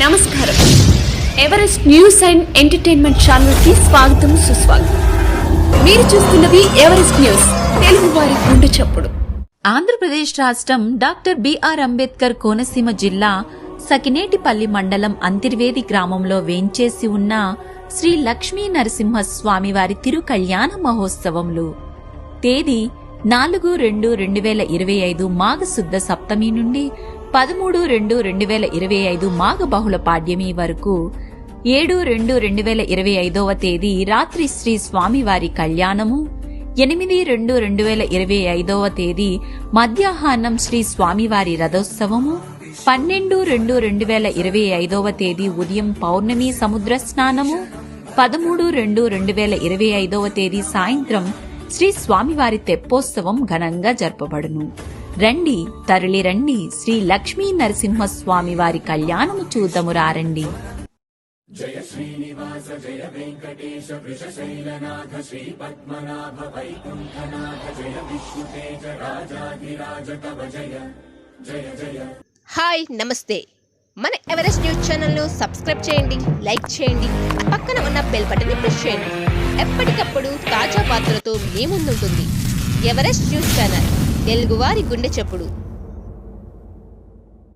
నమస్కారం. Everest news and entertainment ఛానల్కి స్వాగతం సుస్వాగతం. మీరు చూస్తున్నది ఎవరెస్ట్ న్యూస్ తెలుగు వారి గుండె చప్పుడు. ఆంధ్రప్రదేశ్ రాష్ట్రం డాక్టర్ బిఆర్ అంబేద్కర్ కోనసీమ జిల్లా సకినేటిపల్లి మండలం అంతిర్వేది గ్రామంలో వేంచేసి ఉన్న శ్రీ లక్ష్మీ నరసింహ స్వామివారి తిరు కళ్యాణ మహోత్సవములు తేదీ నాలుగు రెండు రెండు వేల ఇరవై ఐదు మాఘ శుద్ధ సప్తమి నుండి పదమూడు రెండు రెండు వేల ఇరవై ఐదు మాఘ బహుళ పాడ్యమి వరకు ఏడు రెండు రెండు వేల ఇరవై ఐదవ తేదీ రాత్రి శ్రీ స్వామివారి కళ్యాణము ఎనిమిది రెండు రెండు వేల ఇరవై ఐదవ తేదీ మధ్యాహ్నం శ్రీ స్వామివారి రథోత్సవము పన్నెండు రెండు రెండు వేల ఇరవై ఐదవ తేదీ ఉదయం పౌర్ణమి సముద్ర స్నానము పదమూడు రెండు రెండు వేల ఇరవై ఐదవ తేదీ సాయంత్రం శ్రీ స్వామివారి తెప్పోత్సవం ఘనంగా జరపబడును. రండి తరలి రండి శ్రీ లక్ష్మీ నరసింహ స్వామివారి కళ్యాణము చూద్దాము రారండి హాయ్ నమస్తే. మన ఎవరెస్ట్ న్యూస్ ఛానల్ను సబ్స్క్రైబ్ చేయండి లైక్ చేయండి పక్కన ఉన్న బెల్ బటన్ని ప్రెస్ చేయండి. ఎప్పటికప్పుడు తాజా వార్తలతో మీ ముందుంటుంది. Everest news channel. తెలుగువారి గుండె చప్పుడు.